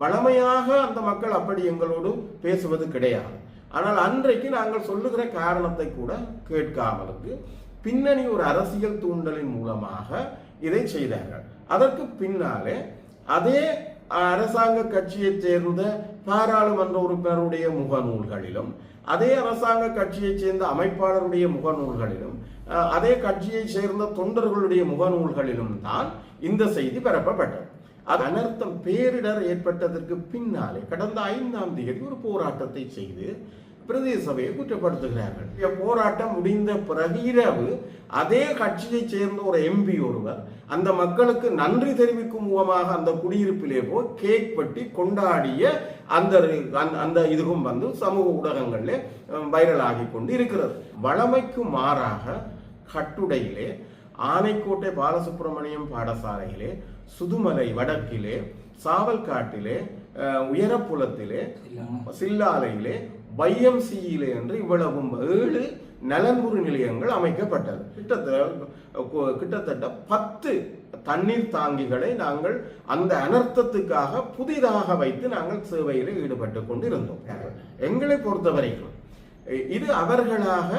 வளமையாக அந்த மக்கள் அப்படி எங்களோடு பேசுவது கிடையாது. ஆனால் அன்றைக்கு நாங்கள் சொல்லுகிற காரணத்தை கூட கேட்காமலுக்கு பின்னணி ஒரு அரசியல் தூண்டலின் மூலமாக இதை செய்தார்கள். அதற்கு பின்னாலே அதே அரசாங்க கட்சியைச் சேர்ந்த பாராளுமன்ற உறுப்பினருடைய முகநூல்களிலும் அதே அரசாங்க கட்சியைச் சேர்ந்த அமைப்பாளருடைய முகநூல்களிலும் அதே கட்சியைச் சேர்ந்த தொண்டர்களுடைய முகநூல்களிலும் தான் இந்த செய்தி பரப்பப்பட்டது அது அனர்த்தம் பேரிடர் ஏற்பட்டதற்கு பின்னாலே கடந்த ஐந்தாம் தேதி ஒரு போராட்டத்தை செய்து பிரதேச சபையை குற்றப்படுத்துகிறார்கள். போராட்டம் முடிந்த பிறகு இரவு அதே கட்சியைச் சேர்ந்த ஒரு எம்பி ஒருவர் அந்த மக்களுக்கு நன்றி தெரிவிக்கும் முகமாக அந்த குடியிருப்பிலே போய் கேக் வெட்டி கொண்டாடிய அந்த அந்த- அந்த இதுவும் வந்து சமூக ஊடகங்களிலே வைரல் ஆகி கொண்டு இருக்கிறது. வளமைக்கு மாறாக கட்டுடையிலே ஆனைக்கோட்டை பாலசுப்பிரமணியம் பாடசாலையிலே சுதுமலை வடக்கிலே சாவல்காட்டிலே உயரப்புலத்திலே சில்லாலையிலே வைஎம்சியிலே என்று இவ்வளவும் ஏழு நலன்புரி நிலையங்கள் அமைக்கப்பட்டது. கிட்டத்தட்ட கிட்டத்தட்ட பத்து தண்ணீர் தாங்கிகளை நாங்கள் அந்த அனர்த்தத்துக்காக புதிதாக வைத்து நாங்கள் சேவையில் ஈடுபட்டு கொண்டு இருந்தோம் எங்களை பொறுத்த வரைக்கும் இது அவர்களாக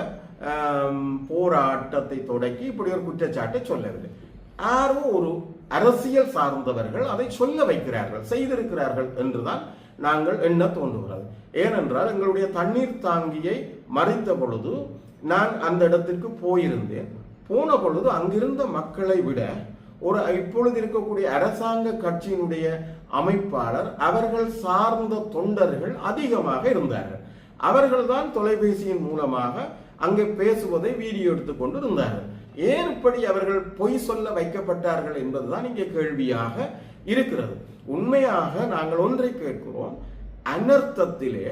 போராட்டத்தை தொடக்கி இப்படி ஒரு குற்றச்சாட்டை சொல்லவில்லை. யாரோ ஒரு அரசியல் சார்ந்தவர்கள் அதை சொல்ல வைக்கிறார்கள் செய்திருக்கிறார்கள் என்றுதான் நாங்கள் எண்ண தோன்றுகிறது. ஏனென்றால் எங்களுடைய தண்ணீர் தாங்கியை மறைத்த பொழுது நான் அந்த இடத்திற்கு போயிருந்தேன். போன பொழுது அங்கிருந்த மக்களை விட ஒரு இப்பொழுது இருக்கக்கூடிய அரசாங்க கட்சியினுடைய அமைப்பாளர் அவர்கள் சார்ந்த தொண்டர்கள் அதிகமாக இருந்தார்கள். அவர்கள்தான் தொலைபேசியின் மூலமாக அங்கே பேசுவதை வீடியோ எடுத்துக்கொண்டு இருந்தார்கள். ஏன் இப்படி அவர்கள் பொய் சொல்ல வைக்கப்பட்டார்கள் என்பதுதான் இங்கே கேள்வியாக இருக்கிறது. உண்மையாக நாங்கள் ஒன்றை கேட்கிறோம். அனர்த்தத்திலே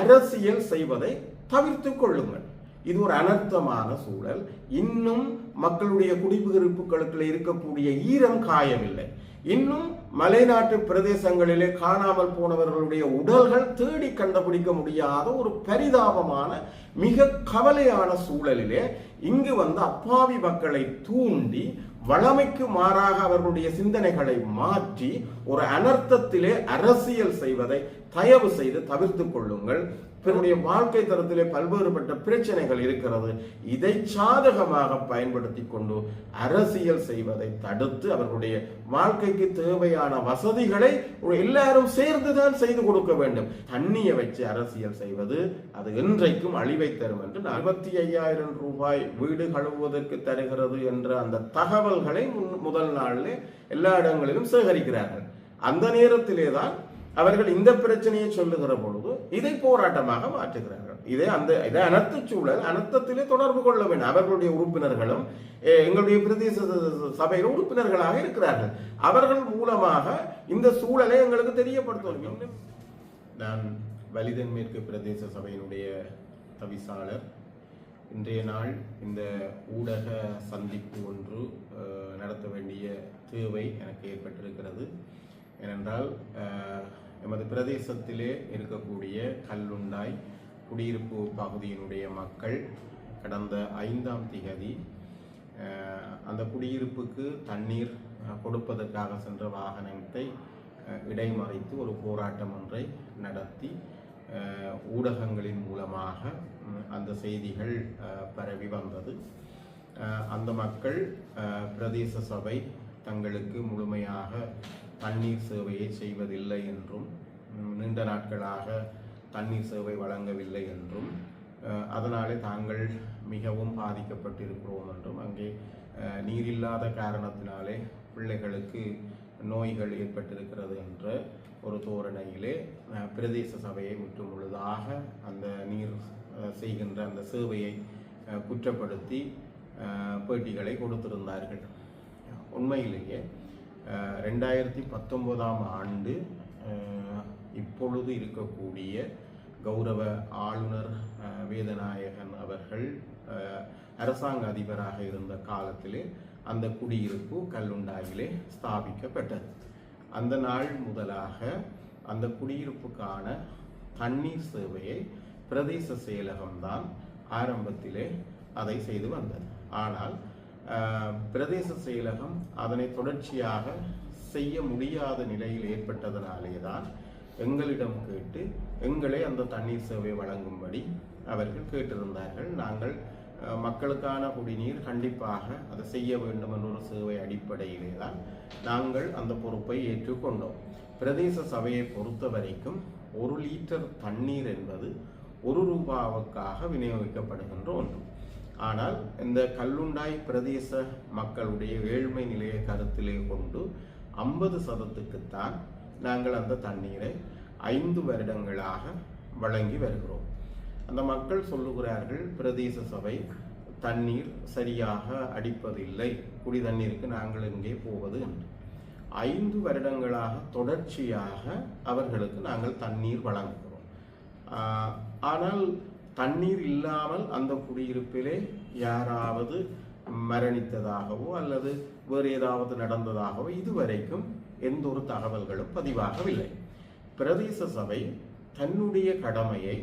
அரசியல் செய்வதை தவிர்த்து கொள்ளுங்கள். இது ஒரு அனர்த்தமான சூழல். இன்னும் மக்களுடைய குடிபெருப்புகளுக்குள்ள இருக்கக்கூடிய ஈரம் காயமில்லை இன்னும் மலைநாட்டு பிரதேசங்களிலே காணாமல் போனவர்களுடைய உடல்கள் தேடி கண்டுபிடிக்க முடியாத ஒரு பரிதாபமான மிக கவலையான சூழலிலே இங்கு வந்து அப்பாவி மக்களை தூண்டி வளமைக்கு மாறாக அவர்களுடைய சிந்தனைகளை மாற்றி ஒரு அனர்த்தத்திலே அரசியல் செய்வதை தயவு செய்து தவிர்த்து கொள்ளுங்கள். பிறருடைய வாழ்க்கை தரத்திலே பல்வேறுபட்ட பிரச்சனைகள் இருக்கிறது. இதை சாதகமாக பயன்படுத்தி கொண்டு அரசியல் செய்வதை தடுத்து அவர்களுடைய வாழ்க்கைக்கு தேவையான வசதிகளை எல்லாரும் சேர்ந்துதான் செய்து கொடுக்க வேண்டும். தண்ணியை வச்சு அரசியல் செய்வது அது என்றைக்கும் அழிவை தரும் என்று நாற்பத்தி ஐயாயிரம் ரூபாய் வீடு கழுவுவதற்கு தருகிறது என்ற அந்த தகவல்களை முதல் நாளிலே எல்லா இடங்களிலும் சேகரிக்கிறார்கள். அந்த நேரத்திலே தான் அவர்கள் இந்த பிரச்சனையை சொல்லுகிற பொழுது இதை போராட்டமாக மாற்றுகிறார்கள். இதே அந்த இதை அனர்த்த சூழல் அனர்த்தத்திலே தொடர்பு கொள்ள வேண்டும். அவர்களுடைய உறுப்பினர்களும் எங்களுடைய பிரதேச சபையில் உறுப்பினர்களாக இருக்கிறார்கள். அவர்கள் மூலமாக இந்த சூழலை எங்களுக்கு தெரியப்படுத்த நான் வலிதன் மேற்கு பிரதேச சபையினுடைய தவிசாளர். இன்றைய நாள் இந்த ஊடக சந்திப்பு ஒன்று நடத்த வேண்டிய தேவை எனக்கு ஏற்பட்டிருக்கிறது. ஏனென்றால் எமது பிரதேசத்திலே இருக்கக்கூடிய கல்லுண்டாய் குடியிருப்பு பகுதியினுடைய மக்கள் கடந்த ஐந்தாம் திகதி அந்த குடியிருப்புக்கு தண்ணீர் கொடுப்பதற்காக சென்ற வாகனத்தை இடைமறைத்து ஒரு போராட்டம் ஒன்றை நடத்தி ஊடகங்களின் மூலமாக அந்த செய்திகள் பரவி வந்தது. அந்த மக்கள் பிரதேச சபை தங்களுக்கு முழுமையாக தண்ணீர் சேவையை செய்வதில்லை என்றும் நீண்ட நாட்களாக தண்ணீர் சேவை வழங்கவில்லை என்றும் அதனாலே தாங்கள் மிகவும் பாதிக்கப்பட்டிருக்கிறோம் என்றும் அங்கே நீரில்லாத காரணத்தினாலே பிள்ளைகளுக்கு நோய்கள் ஏற்பட்டிருக்கிறது என்ற ஒரு தோரணையிலே பிரதேச சபையை முற்று முழுதாக அந்த நீர் செய்கின்ற அந்த சேவையை குற்றப்படுத்தி பேட்டிகளை கொடுத்திருந்தார்கள். உண்மையிலேயே ரெண்டாயிரத்தி பத்தொம்போதாம் ஆண்டு இப்பொழுது இருக்கக்கூடிய கௌரவ ஆளுநர் வேதநாயகன் அவர்கள் அரசாங்க அதிபராக இருந்த காலத்திலே அந்த குடியிருப்பு கல்லுண்டாயிலே ஸ்தாபிக்கப்பட்டது. அந்த நாள் முதலாக அந்த குடியிருப்புக்கான தண்ணீர் சேவையை பிரதேச செயலகம்தான் ஆரம்பத்திலே அதை செய்து வந்தது. ஆனால் பிரதேச செயலகம் அதனை தொடர்ச்சியாக செய்ய முடியாத நிலையில் ஏற்பட்டதனாலே தான் எங்களிடம் கேட்டு எங்களை அந்த தண்ணீர் சேவை வழங்கும்படி அவர்கள் கேட்டிருந்தார்கள். நாங்கள் மக்களுக்கான குடிநீர் கண்டிப்பாக அதை செய்ய வேண்டும் என்ற ஒரு சேவை அடிப்படையிலே தான் நாங்கள் அந்த பொறுப்பை ஏற்றுக்கொண்டோம். பிரதேச சபையை பொறுத்த வரைக்கும் ஒரு லிட்டர் தண்ணீர் என்பது ஒரு ரூபாவுக்காக விநியோகிக்கப்படுகின்ற ஒன்று. ஆனால் இந்த கல்லுண்டாய் பிரதேச மக்களுடைய ஏழ்மை நிலையை கருத்திலே கொண்டு ஐம்பது சதத்துக்குத்தான் நாங்கள் அந்த தண்ணீரை ஐந்து வருடங்களாக வழங்கி வருகிறோம். அந்த மக்கள் சொல்லுகிறார்கள் பிரதேச சபை தண்ணீர் சரியாக அடிப்பதில்லை. குடி தண்ணீருக்கு நாங்கள் எங்கே போவது என்று. ஐந்து வருடங்களாக தொடர்ச்சியாக அவர்களுக்கு நாங்கள் தண்ணீர் வழங்குகிறோம். ஆனால் தண்ணீர் இல்லாமல் அந்த குடியிருப்பிலே யாராவது மரணித்ததாகவோ அல்லது வேறு ஏதாவது நடந்ததாகவோ இதுவரைக்கும் எந்த ஒரு தகவல்களும் பதிவாகவில்லை. பிரதேச சபை தன்னுடைய கடமையை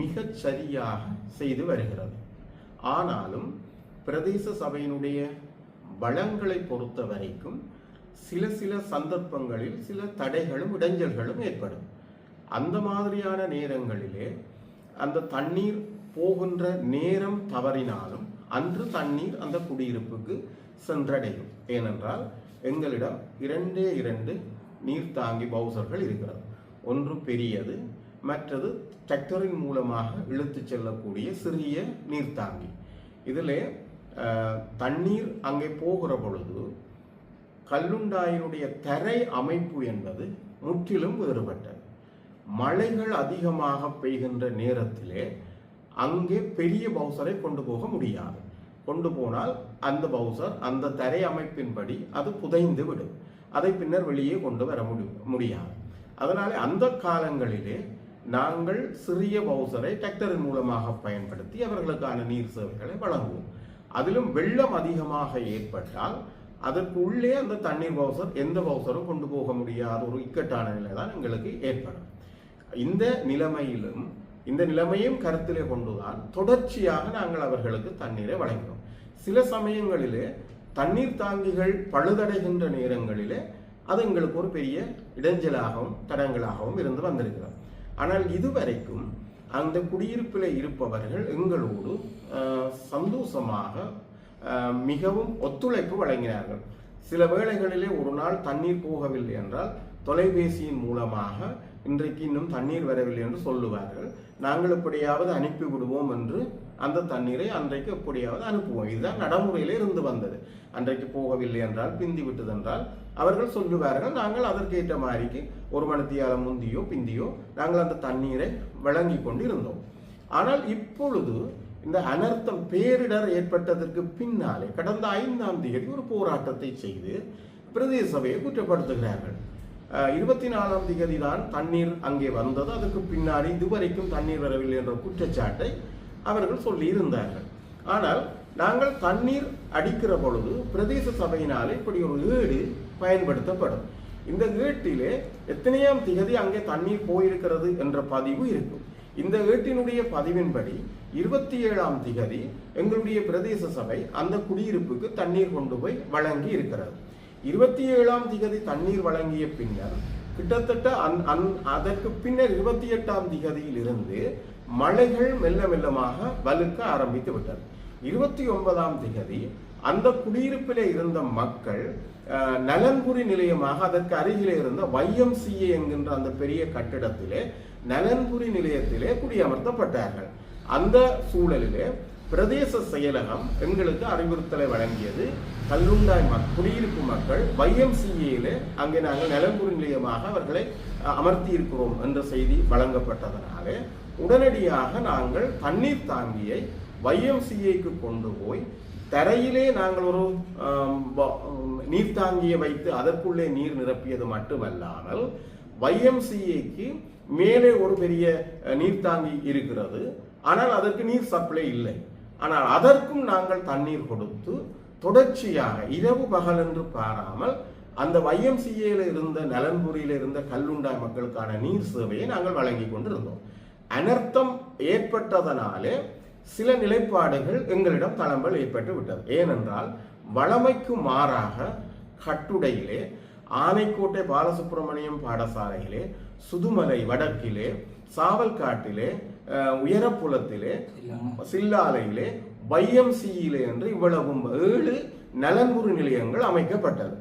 மிகச் சரியாக செய்து வருகிறது. ஆனாலும் பிரதேச சபையினுடைய வளங்களை பொறுத்த வரைக்கும் சில சில சந்தர்ப்பங்களில் சில தடைகளும் இடைஞ்சல்களும் ஏற்படும். அந்த மாதிரியான நேரங்களிலே அந்த தண்ணீர் போகின்ற நேரம் தவறினாலும் அன்று தண்ணீர் அந்த குடியிருப்புக்கு சென்றடையும். ஏனென்றால் எங்களிடம் இரண்டே இரண்டு நீர்த்தாங்கி பவுசர்கள் இருக்கிறது. ஒன்று பெரியது மற்றது டிராக்டரின் மூலமாக இழுத்துச் செல்லக்கூடிய சிறிய நீர்த்தாங்கி இதிலே தண்ணீர் அங்கே போகிற பொழுது கல்லுண்டாயினுடைய தரை அமைப்பு என்பது முற்றிலும் வேறுபட்டது. மழைகள் அதிகமாக பெய்கின்ற நேரத்திலே அங்கே பெரிய பவுசரை கொண்டு போக முடியாது. கொண்டு போனால் அந்த பவுசர் அந்த தரை அமைப்பின்படி அது புதைந்து விடும். அதை பின்னர் வெளியே கொண்டு வர முடியாது. அதனாலே அந்த காலங்களிலே நாங்கள் சிறிய பவுசரை டிராக்டரின் மூலமாக பயன்படுத்தி அவர்களுக்கான நீர் சேவைகளை வழங்குவோம். அதிலும் வெள்ளம் அதிகமாக ஏற்பட்டால் அதற்கு உள்ளே அந்த தண்ணீர் பவுசர் எந்த பவுசரும் கொண்டு போக முடியாத ஒரு இக்கட்டான நிலை தான் எங்களுக்கு ஏற்படும். இந்த நிலைமையிலும் இந்த நிலைமையும் கருத்திலே கொண்டுதான் தொடர்ச்சியாக நாங்கள் அவர்களுக்கு தண்ணீரை வழங்கினோம். சில சமயங்களிலே தண்ணீர் தாங்கிகள் பழுதடைகின்ற நேரங்களிலே அது எங்களுக்கு ஒரு பெரிய இடைஞ்சலாகவும் தடங்களாகவும் இருந்து வந்திருக்கிறது. ஆனால் இதுவரைக்கும் அந்த குடியிருப்பில் இருப்பவர்கள் எங்களோடு சந்தோஷமாக மிகவும் ஒத்துழைப்பு வழங்கினார்கள். சில வேளைகளிலே ஒரு நாள் தண்ணீர் போகவில்லை என்றால் தொலைபேசியின் மூலமாக இன்றைக்கு இன்னும் தண்ணீர் வரவில்லை என்று சொல்லுவார்கள். நாங்கள் எப்படியாவது அனுப்பி விடுவோம் என்று அந்த தண்ணீரை அன்றைக்கு எப்படியாவது அனுப்புவோம். இதுதான் நடைமுறையிலே இருந்து வந்தது. அன்றைக்கு போகவில்லை என்றால் பிந்தி விட்டது என்றால் அவர்கள் சொல்லுவார்கள் நாங்கள் அதற்கேற்ற மாதிரிக்கு ஒரு மணித்தியாலம் முந்தியோ பிந்தியோ நாங்கள் அந்த தண்ணீரை வழங்கி கொண்டு இருந்தோம் ஆனால் இப்பொழுது இந்த அனர்த்தம் பேரிடர் ஏற்பட்டதற்கு பின்னாலே கடந்த ஐந்தாம் தேதி ஒரு போராட்டத்தை செய்து பிரதேச சபையை குற்றப்படுத்துகிறார்கள். இருபத்தி நாலாம் தேதி தான் தண்ணீர் அங்கே வந்தது. அதுக்கு பின்னாடி இதுவரைக்கும் தண்ணீர் வரவில்லை என்ற குற்றச்சாட்டை அவர்கள் சொல்லி இருந்தார்கள் ஆனால் நாங்கள் தண்ணீர் அடிக்கிற பொழுது பிரதேச சபையினாலே இப்படி ஒரு ஏடு பயன்படுத்தப்படும். இந்த ஏட்டிலே எத்தனையாம் திகதி அங்கே தண்ணீர் போயிருக்கிறது என்ற பதிவு இருக்கும். இந்த ஏட்டினுடைய பதிவின்படி இருபத்தி ஏழாம் திகதி எங்களுடைய பிரதேச சபை அந்த குடியிருப்புக்கு தண்ணீர் கொண்டு போய் வழங்கி இருக்கிறது இருபத்தி ஏழாம் திகதி தண்ணீர் வழங்கிய பின்னர் கிட்டத்தட்ட அந் அந் அதற்கு பின்னர் இருபத்தி எட்டாம் திகதியில் இருந்து மழைகள் மெல்ல மெல்லமாக வலுக்க ஆரம்பித்து விட்டது. இருபத்தி ஒன்பதாம் திகதி அந்த குடியிருப்பில் இருந்த மக்கள் நலன்புரி நிலையமாக அதற்கு அருகிலே இருந்த வைஎம்சிஏ என்கின்ற அந்த பெரிய கட்டிடத்திலே நலன்புரி நிலையத்திலே குடியமர்த்தப்பட்டார்கள். அந்த சூழலிலே பிரதேச செயலகம் பெண்களுக்கு அறிவுறுத்தலை வழங்கியது. கல்லுண்டாய் மக் குடியிருப்பு மக்கள் வைஎம்சிஏல அங்கே நாங்கள் நலன்புரி நிலையமாக அவர்களை அமர்த்தியிருக்கிறோம் அமர்த்தி இருக்கிறோம் என்ற செய்தி வழங்கப்பட்டதனாலே உடனடியாக நாங்கள் தண்ணீர் தாங்கியை வைஎம்சிஏக்கு கொண்டு போய் தரையிலே நாங்கள் ஒரு நீர்த்தாங்கியை வைத்து அதற்குள்ளே நீர் நிரப்பியது மட்டுமல்லாமல் வைஎம்சிஏக்கு மேலே ஒரு பெரிய நீர்த்தாங்கி இருக்கிறது. ஆனால் அதற்கு நீர் சப்ளை இல்லை. ஆனால் அதற்கும் நாங்கள் தண்ணீர் கொடுத்து தொடர்ச்சியாக இரவு பகல் என்று பாராமல் அந்த வைஎம்சிஏல இருந்த நலன்புரியில இருந்த கல்லுண்டாய் மக்களுக்கான நீர் சேவையை நாங்கள் வழங்கி கொண்டிருந்தோம். அனர்த்தம் ஏற்பட்டதனாலே சில நிலைப்பாடுகள் எங்களிடம் தளம்பல் ஏற்பட்டு விட்டது. ஏனென்றால் வளமைக்கு மாறாக கட்டுடையிலே ஆனைக்கோட்டை பாலசுப்பிரமணியம் பாடசாலையிலே சுதுமலை வடக்கிலே சாவல்காட்டிலே உயரப்புலத்திலே சில்லாலையிலே வைஎம்சியிலே என்று இவ்வளவும் ஏழு நலன்புரி நிலையங்கள் அமைக்கப்பட்டது.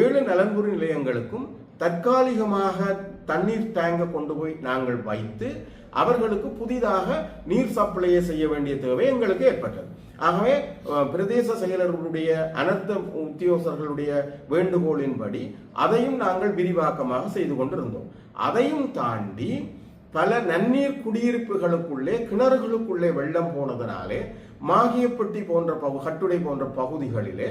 ஏழு நலன்புரி நிலையங்களுக்கும் தற்காலிகமாக தண்ணீர் டேங்க கொண்டு போய் நாங்கள் வைத்து அவர்களுக்கு புதிதாக நீர் சப்ளையை செய்ய வேண்டிய தேவை எங்களுக்கு ஏற்பட்டது. ஆகவே பிரதேச செயலர்களுடைய அனர்த்த உத்தியோகர்களுடைய வேண்டுகோளின்படி அதையும் நாங்கள் விரிவாக்கமாக செய்து கொண்டிருந்தோம். அதையும் தாண்டி பல நன்னீர் குடியிருப்புகளுக்குள்ளே கிணறுகளுக்குள்ளே வெள்ளம் போனதனாலே மாகியப்பட்டி போன்ற பகு கட்டுடை போன்ற பகுதிகளிலே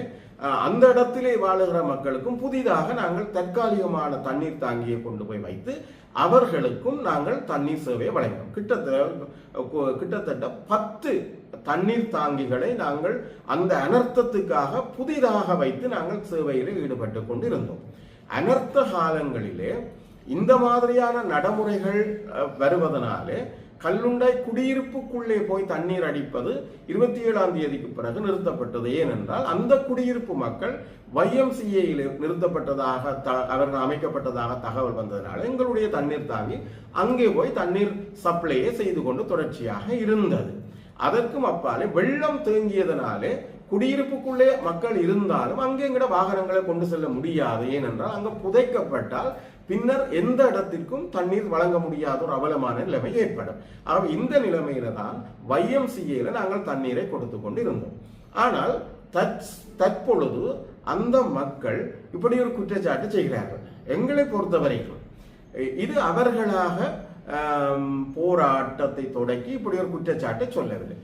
அந்த இடத்திலே வாழுகிற மக்களுக்கும் புதிதாக நாங்கள் தற்காலிகமான தண்ணீர் தாங்கியை கொண்டு போய் வைத்து அவர்களுக்கும் நாங்கள் தண்ணீர் சேவையை வழங்கினோம். கிட்டத்தட்ட கிட்டத்தட்ட பத்து தண்ணீர் தாங்கிகளை நாங்கள் அந்த அனர்த்தத்துக்காக புதிதாக வைத்து நாங்கள் சேவையில் ஈடுபட்டு கொண்டு இருந்தோம் அனர்த்த காலங்களிலே இந்த மாதிரியான நடைமுறைகள் வருவதனாலே கல்லுண்டாய் குடியிருப்புக்குள்ளே போய் தண்ணீர் அடிப்பது இருபத்தி ஏழாம் தேதிக்கு பிறகு நிறுத்தப்பட்டது. ஏனென்றால் அந்த குடியிருப்பு மக்கள் வைஎம்சிஏயில் நிறுத்தப்பட்டதாக த- அவர்கள் அமைக்கப்பட்டதாக தகவல் வந்ததனால எங்களுடைய தண்ணீர் தாங்கி அங்கே போய் தண்ணீர் சப்ளையை செய்து கொண்டு தொடர்ச்சியாக இருந்தது. அதற்கும் அப்பாலே வெள்ளம் தேங்கியதனாலே குடியிருப்புக்குள்ளே மக்கள் இருந்தாலும் அங்கே எங்கட வாகனங்களை கொண்டு செல்ல முடியாது. ஏனென்றால் அங்கே புதைக்கப்பட்டால் பின்னர் எந்த இடத்திற்கும் தண்ணீர் வழங்க முடியாத ஒரு அவலமான நிலைமை ஏற்படும். ஆனால் இந்த நிலைமையில தான் வைஎம்சிஏல நாங்கள் தண்ணீரை கொடுத்து கொண்டு இருந்தோம் ஆனால் தற்பொழுது அந்த மக்கள் இப்படி ஒரு குற்றச்சாட்டு செய்கிறார்கள். எங்களை பொறுத்தவரைக்கும் இது அவர்களாக போராட்டத்தை தொடக்கி இப்படி ஒரு குற்றச்சாட்டை சொல்லவில்லை.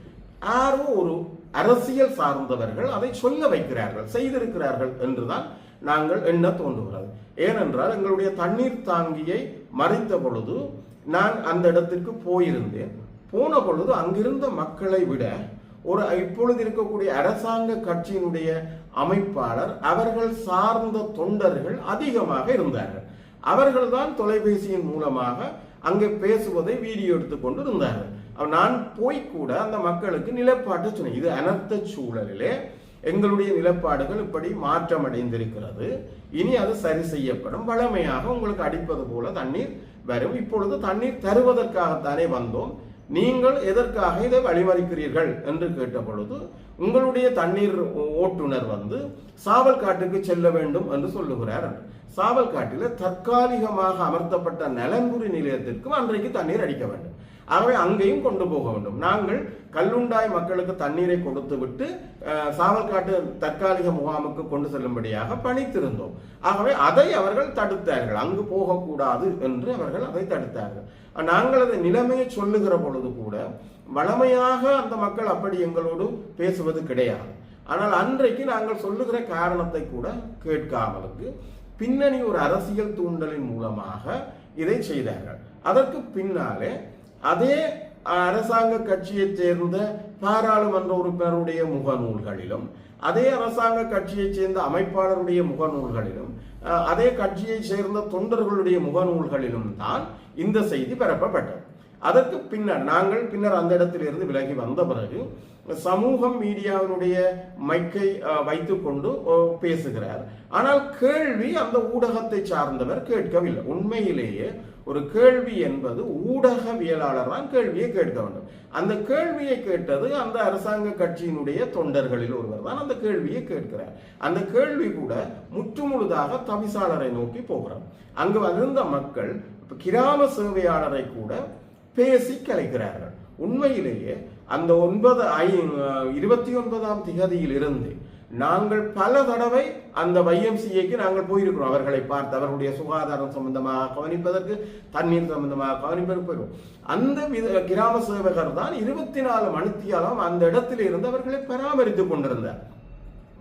யாரோ ஒரு அரசியல் சார்ந்தவர்கள் அதை சொல்ல வைக்கிறார்கள் செய்திருக்கிறார்கள் என்றுதான் நாங்கள் எண்ண தோன்றுகிறது? ஏனென்றால் எங்களுடைய தண்ணீர் தாங்கியை மறைத்த பொழுது நான் அந்த இடத்திற்கு போயிருந்தேன். போன பொழுது அங்கிருந்த மக்களை விட ஒரு இப்பொழுது இருக்கக்கூடிய அரசாங்க கட்சியினுடைய அமைப்பாளர் அவர்கள் சார்ந்த தொண்டர்கள் அதிகமாக இருந்தார்கள். அவர்கள்தான் தொலைபேசியின் மூலமாக அங்கே பேசுவதை வீடியோ எடுத்துக்கொண்டு இருந்தார்கள் நான் போய் கூட அந்த மக்களுக்கு நிலைப்பாட்டை சொன்னேன். இது அனர்த்த சூழலிலே எங்களுடைய நிலப்பாடுகள் இப்படி மாற்றம் அடைந்திருக்கிறது இனி அது சரி செய்யப்படும். வழமையாக உங்களுக்கு அடிப்பது போல தண்ணீர் வரும். இப்பொழுது தண்ணீர் தருவதற்காகத்தானே வந்தோம். நீங்கள் எதற்காக இதை வழிமறிக்கிறீர்கள் என்று கேட்ட பொழுது உங்களுடைய தண்ணீர் ஓட்டுநர் வந்து சாவல் காட்டுக்கு செல்ல வேண்டும் என்று சொல்லுகிறார். சாவல் காட்டில் தற்காலிகமாக அமர்த்தப்பட்ட நலன்புரி நிலையத்திற்கும் அன்றைக்கு தண்ணீர் அடிக்க வேண்டும். ஆகவே அங்கேயும் கொண்டு போக வேண்டும். நாங்கள் கல்லுண்டாய் மக்களுக்கு தண்ணீரை கொடுத்து விட்டு சாவல்காட்டு தற்காலிக முகாமுக்கு கொண்டு செல்லும்படியாக பணித்திருந்தோம். ஆகவே அதை அவர்கள் தடுத்தார்கள். அங்கு போகக்கூடாது என்று அவர்கள் அதை தடுத்தார்கள். நாங்கள் அதை நிலைமையை சொல்லுகிற பொழுது கூட வளமையாக அந்த மக்கள் அப்படி எங்களோடு பேசுவது கிடையாது. ஆனால் அன்றைக்கு நாங்கள் சொல்லுகிற காரணத்தை கூட கேட்காமலுக்கு பின்னணி ஒரு அரசியல் தூண்டலின் மூலமாக இதை செய்தார்கள். அதற்கு பின்னாலே அதே அரசாங்க கட்சியைச் சேர்ந்த பாராளுமன்ற உறுப்பினருடைய முகநூல்களிலும் அதே அரசாங்க கட்சியைச் சேர்ந்த அமைப்பாளருடைய முகநூல்களிலும் அதே கட்சியைச் சேர்ந்த தொண்டர்களுடைய முகநூல்களிலும் தான் இந்த செய்தி பரப்பப்பட்டது அதற்கு பின்னர் நாங்கள் பின்னர் அந்த இடத்திலிருந்து விலகி வந்த பிறகு சமூகம் மீடியாவினுடைய மைக்கை வைத்துக்கொண்டு பேசுகிறார். ஆனால் கேள்வி அந்த ஊடகத்தை சார்ந்தவர் கேட்கவில்லை. உண்மையிலேயே ஒரு கேள்வி என்பது ஊடகவியலாளர் தான் கேள்வியை கேட்க வேண்டும். அந்த கேள்வியை கேட்டது அந்த அரசாங்க கட்சியினுடைய தொண்டர்களில் ஒருவர் தான் அந்த கேள்வியை கேட்கிறார். அந்த கேள்வி கூட முற்றுமுழுதாக தவிசாளரை நோக்கி போகிறார் அங்கு வந்திருந்த மக்கள் கிராம சேவையாளரை கூட பேசி கலைக்கிறார்கள் உண்மையிலேயே அந்த ஒன்பது ஐ இருபத்தி ஒன்பதாம் திகதியில் இருந்து நாங்கள் பல தடவை அந்த வைஎம்சிஏக்கு நாங்கள் போயிருக்கிறோம். அவர்களை பார்த்து அவர்களுடைய சுகாதாரம் சம்பந்தமாக கவனிப்பதற்கு தண்ணீர் சம்பந்தமாக கவனிப்பதற்கு போயிருக்கோம் அந்த வித கிராம சேவகர் தான் இருபத்தி நாலு மணித்தியாலம் அந்த இடத்தில் இருந்து அவர்களை பராமரித்துக் கொண்டிருந்தார்.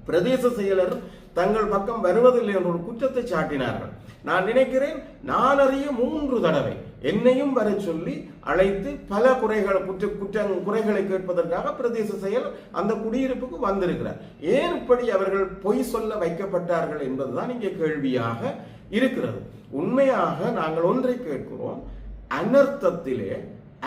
பிரதேச செயலர் தங்கள் பக்கம் வருவதில்லை என்ற ஒரு குற்றத்தை சாட்டினார்கள். நான் நினைக்கிறேன் நான் அறிய மூன்று தடவை என்னையும் வர சொல்லி அழைத்து பல குறைகள் குற்ற குற்ற குறைகளை கேட்பதற்காக பிரதேச செயல் அந்த குடியிருப்புக்கு வந்திருக்கிறார். ஏன் இப்படி அவர்கள் பொய் சொல்ல வைக்கப்பட்டார்கள் என்பதுதான் இங்கே கேள்வியாக இருக்கிறது. உண்மையாக நாங்கள் ஒன்றை கேட்கிறோம். அனர்த்தத்திலே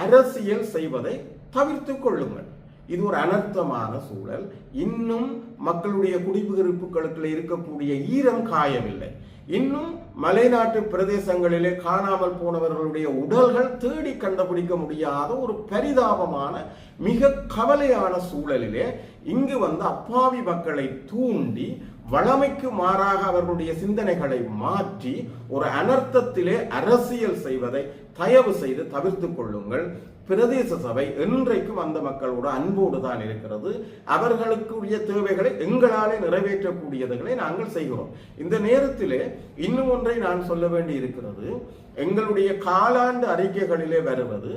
அரசியல் செய்வதை தவிர்த்துக் கொள்ளுங்கள். இது ஒரு அனர்த்தமான சூழல். இன்னும் மக்களுடைய குடியிருப்புகளுக்குள்ள இருக்கக்கூடிய ஈரம் காயவில்லை. இன்னும் மலைநாட்டு பிரதேசங்களிலே காணாமல் போனவர்களுடைய உடல்கள் தேடி கண்டுபிடிக்க முடியாத ஒரு பரிதாபமான மிக கவலையான சூழலிலே இங்கு வந்து அப்பாவி மக்களை தூண்டி வளமைக்கு மாறாக அவர்களுடைய சிந்தனைகளை மாற்றி ஒரு அனர்த்தத்திலே அரசியல் செய்வதை தயவு செய்து தவிர்த்து கொள்ளுங்கள். பிரதேச சபை என்றைக்கும் அந்த மக்களோட அன்போடு தான் இருக்கிறது. அவர்களுக்குரிய தேவைகளை எங்களாலே நிறைவேற்றக்கூடியதுகளை நாங்கள் செய்கிறோம். இந்த நேரத்திலே இன்னும் ஒன்றை நான் சொல்ல வேண்டி இருக்கிறது எங்களுடைய காலாண்டு அறிக்கைகளிலே வருவது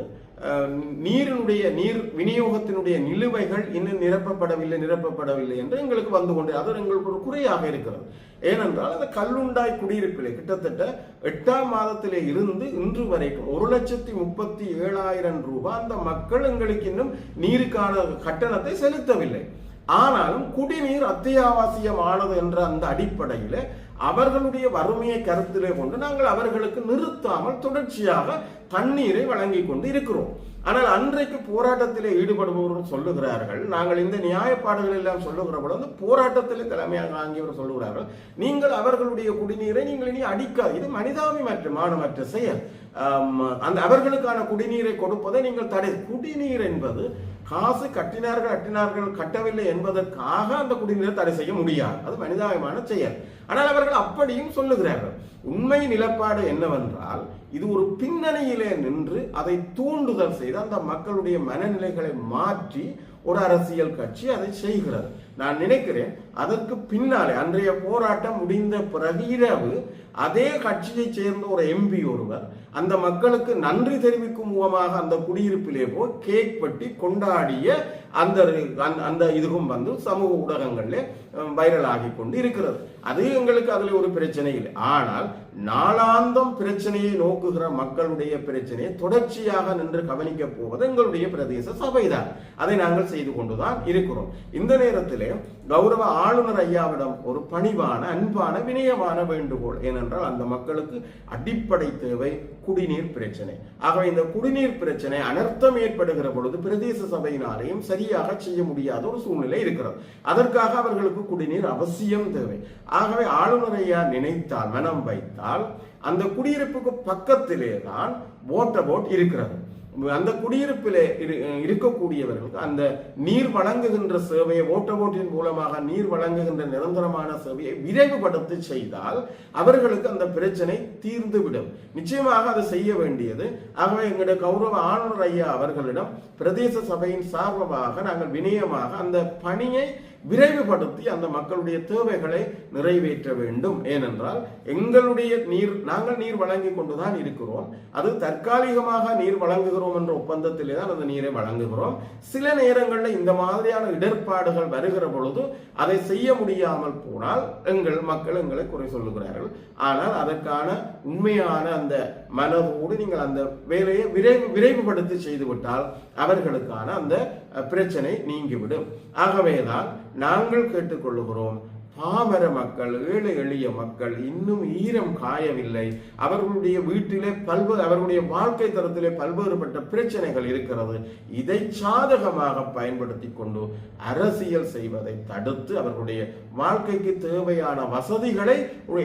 நீரினுடைய நீர் விநியோகத்தினுடைய நிலுவைகள் இன்னும் நிரப்பப்படவில்லை நிரப்பப்படவில்லை என்று எங்களுக்கு வந்து கொண்டு அது எங்களுக்கு ஒரு குறையாக இருக்கிறது. ஏனென்றால் அந்த கல்லுண்டாய் குடியிருப்பிலே கிட்டத்தட்ட எட்டாம் மாதத்திலே இருந்து இன்று வரைக்கும் ஒரு லட்சத்தி முப்பத்தி ஏழாயிரம் ரூபாய் அந்த மக்கள் எங்களுக்கு இன்னும் நீருக்கான கட்டணத்தை செலுத்தவில்லை. ஆனாலும் குடிநீர் அத்தியாவசியமானது என்ற அந்த அடிப்படையில் அவர்களுடைய வறுமையை கருத்திலே கொண்டு நாங்கள் அவர்களுக்கு நிறுத்தாமல் தொடர்ச்சியாக தண்ணீரை வழங்கி கொண்டு இருக்கிறோம். ஆனால் அன்றைக்கு போராட்டத்திலே ஈடுபடுபவர்கள் சொல்லுகிறார்கள் நாங்கள் இந்த நியாயப்பாடுகள் எல்லாம் சொல்லுகிற பொழுது போராட்டத்திலே தலைமையாக ஆங்கியவர் சொல்லுகிறார்கள் நீங்கள் அவர்களுடைய குடிநீரை நீங்கள் இனி அடிக்காது. இது மனிதாபிமற்ற மானமற்ற செயல். அந்த அவர்களுக்கான குடிநீரை கொடுப்பதை நீங்கள் தடை. குடிநீர் என்பது காசு கட்டினார்கள் கட்டினார்கள் கட்டவில்லை என்பதற்காக அந்த குடிநீரை தடை செய்ய முடியாது. அது மனிதாபிமான செயல். ஆனால் அவர்கள் அப்படியும் சொல்லுகிறார்கள். உண்மை நிலப்பாடு என்னவென்றால் இது ஒரு பின்னணியிலே நின்று அதை தூண்டுதல் செய்து அந்த மக்களுடைய மனநிலைகளை மாற்றி ஒரு அரசியல் கட்சி அதை செய்கிறது. நான் நினைக்கிறேன் அதற்கு பின்னாலே அன்றைய போராட்டம் முடிந்த பிறகு இரவு அதே கட்சியைச் சேர்ந்த ஒரு எம்பி ஒருவர் அந்த மக்களுக்கு நன்றி தெரிவிக்கும் முகமாக அந்த குடியிருப்பிலே போய் கேக் வெட்டி கொண்டாடிய அந்த அந்த- அந்த இதுவும் வந்து சமூக ஊடகங்களில் வைரல் ஆகி கொண்டு இருக்கிறது அது எங்களுக்கு அதில் ஒரு பிரச்சனை இல்லை. ஆனால் நாளாந்தம் பிரச்சனையை நோக்குகிற மக்களுடைய பிரச்சனையை தொடர்ச்சியாக நின்று கவனிக்க போவது எங்களுடைய பிரதேச சபைதான். அதை நாங்கள் செய்து கொண்டுதான் இருக்கிறோம். இந்த நேரத்திலே கௌரவ ஆளுநர் ஐயாவிடம் ஒரு பணிவான அன்பான வினயமான வேண்டுகோள். ஏனென்றால் அந்த மக்களுக்கு அடிப்படை தேவை குடிநீர் பிரச்சனை. ஆகவே இந்த குடிநீர் பிரச்சனை அனர்த்தம் ஏற்படுகிற பொழுது பிரதேச சபையினாலேயும் சரியாக செய்ய முடியாத ஒரு சூழ்நிலை இருக்கிறது. அதற்காக அவர்களுக்கு குடிநீர் அவசியம் தேவை. ஆகவே ஆளுநர் ஐயா நினைத்தால் மனம் வைத்தால் அந்த குடியிருப்புக்கு பக்கத்திலே தான் வாட்டர் போட் இருக்கிறது. அந்த குடியிருப்பிலே இரு- இருக்கக்கூடியவர்களுக்கு அந்த நீர் வழங்குகின்ற சேவையை ஓட்ட ஓட்டின் மூலமாக நீர் வழங்குகின்ற நிரந்தரமான சேவையை விரைவுபடுத்தி செய்தால் அவர்களுக்கு அந்த பிரச்சனை தீர்ந்துவிடும். நிச்சயமாக அதை செய்ய வேண்டியது. ஆகவே எங்களுடைய கௌரவ ஆளுநர் ஐயா அவர்களிடம் பிரதேச சபையின் சார்பாக நாங்கள் வினயமாக அந்த பணியை விரைவுபடுத்தி அந்த மக்களுடைய தேவைகளை நிறைவேற்ற வேண்டும். ஏனென்றால் எங்களுடைய நீர் நாங்கள் நீர் வழங்கி கொண்டுதான் இருக்கிறோம். அது தற்காலிகமாக நீர் வழங்குகிறோம் என்ற ஒப்பந்தத்திலே தான் அந்த நீரை வழங்குகிறோம். சில நேரங்களில் இந்த மாதிரியான இடர்பாடுகள் வருகிற பொழுது அதை செய்ய முடியாமல் போனால் எங்கள் மக்கள் எங்களை குறை சொல்லுகிறார்கள். ஆனால் அதற்கான உண்மையான அந்த மனதோடு நீங்கள் அந்த வேலையை விரைவு விரைவுபடுத்தி செய்துவிட்டால் அவர்களுக்கான அந்த பிரச்சனை நீங்கிவிடும். ஆகவேதான் நாங்கள் கேட்டுக்கொள்கிறோம் பாமர மக்கள் ஏழை எளிய மக்கள் இன்னும் ஈரம் காயவில்லை. அவர்களுடைய வீட்டிலே பல்வேறு அவர்களுடைய வாழ்க்கை தரத்திலே பல்வேறுபட்ட பிரச்சனைகள் இருக்கிறது. இதை சாதகமாக பயன்படுத்தி கொண்டு அரசியல் செய்வதை தடுத்து அவர்களுடைய வாழ்க்கைக்கு தேவையான வசதிகளை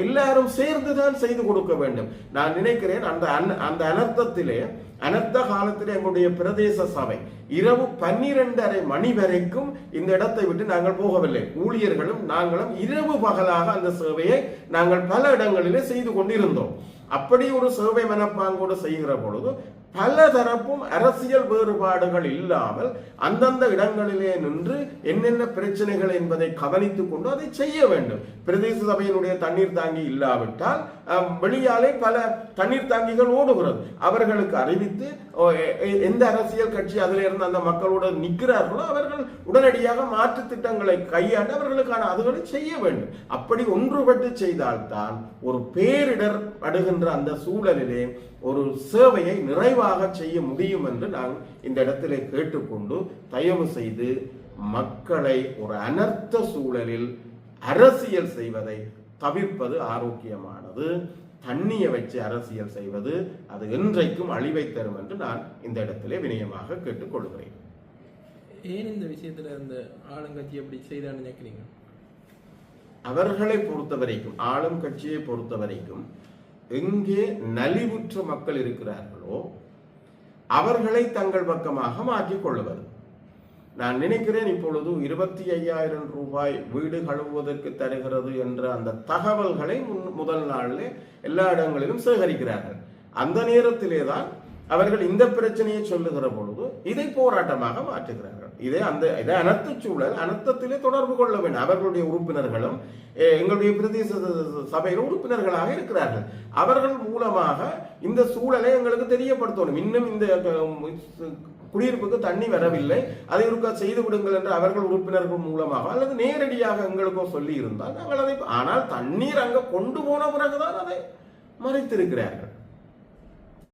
எல்லாரும் சேர்ந்துதான் செய்து கொடுக்க வேண்டும். நான் நினைக்கிறேன் அந்த அந்த அனர்த்தத்திலே அனர்த்த காலத்தில் எங்களுடைய பிரதேச சபை இரவு பன்னிரண்டரை மணி வரைக்கும் இந்த இடத்தை விட்டு நாங்கள் போகவில்லை. ஊழியர்களும் நாங்களும் இரவு பகலாக அந்த சேவையை நாங்கள் பல இடங்களிலே செய்து கொண்டிருந்தோம். அப்படி ஒரு சேவை மனப்பாங்கோடு செய்கிற பொழுது பல தரப்பும் அரசியல் வேறுபாடுகள் இல்லாமல் அந்தந்த இடங்களிலே நின்று என்னென்ன பிரச்சனைகள் என்பதை கவனித்துக் கொண்டு அதை செய்ய வேண்டும். பிரதேச சபையினுடைய தண்ணீர் தாங்கி இல்லாவிட்டால் வெளியாலே பல தண்ணீர் தாங்கிகள் ஓடுகிறது. அவர்களுக்கு அறிவித்து எந்த அரசியல் கட்சி அதில் இருந்து அந்த மக்களோடு நிற்கிறார்களோ அவர்கள் உடனடியாக மாற்று திட்டங்களை கையாண்டு அவர்களுக்கான அதுகளை செய்ய வேண்டும். அப்படி ஒன்றுபட்டு செய்தால்தான் ஒரு பேரிடர் படுகின்ற அந்த சூழலிலே ஒரு சேவையை நிறைவாக செய்ய முடியும் என்று நான் இந்த இடத்திலே கேட்டுக்கொண்டு தயவு செய்து மக்களை ஒரு அனர்த்த சூழலில் அரசியல் செய்வதை தவிர்ப்பது ஆரோக்கியமானது. தண்ணியை வச்சு அரசியல் செய்வது அது என்றைக்கும் அழிவை தரும் என்று நான் இந்த இடத்திலே வினயமாக கேட்டுக்கொள்கிறேன். ஏன் இந்த விஷயத்துல அந்த ஆளுங்கட்சி அப்படி செய்தான்னு நினைக்கிறீங்க? அவர்களை பொறுத்த வரைக்கும் ஆளும் கட்சியை பொறுத்த வரைக்கும் எங்கே நலிவுற்ற மக்கள் இருக்கிறார்களோ அவர்களை தங்கள் பக்கமாக மாற்றிக் கொள்வது நான் நினைக்கிறேன் இப்பொழுது இருபத்தி ஐயாயிரம் ரூபாய் வீடு கழுவுவதற்கு தருகிறது என்ற அந்த தகவல்களை முன் முதல் நாளில் எல்லா இடங்களிலும் சேகரிக்கிறார்கள். அந்த நேரத்திலே தான் அவர்கள் இந்த பிரச்சனையை சொல்லுகிற பொழுது இதை போராட்டமாக மாற்றுகிறார்கள். இதை அந்த இதை அனர்த்த சூழல் அனர்த்தத்திலே தொடர்பு கொள்ள வேண்டும். அவர்களுடைய உறுப்பினர்களும் எங்களுடைய பிரதேச சபையில் உறுப்பினர்களாக இருக்கிறார்கள். அவர்கள் மூலமாக இந்த சூழலை எங்களுக்கு தெரியப்படுத்தணும். இன்னும் இந்த குடியிருப்புக்கு தண்ணி வரவில்லை. அதை இருக்கா செய்து விடுங்கள் என்று அவர்கள் உறுப்பினர்கள் மூலமாக அல்லது நேரடியாக எங்களுக்கோ சொல்லி இருந்தால் நாங்கள் அதை ஆனால் தண்ணீர் அங்கே கொண்டு போன பிறகுதான் அதை மறைத்திருக்கிறார்கள்.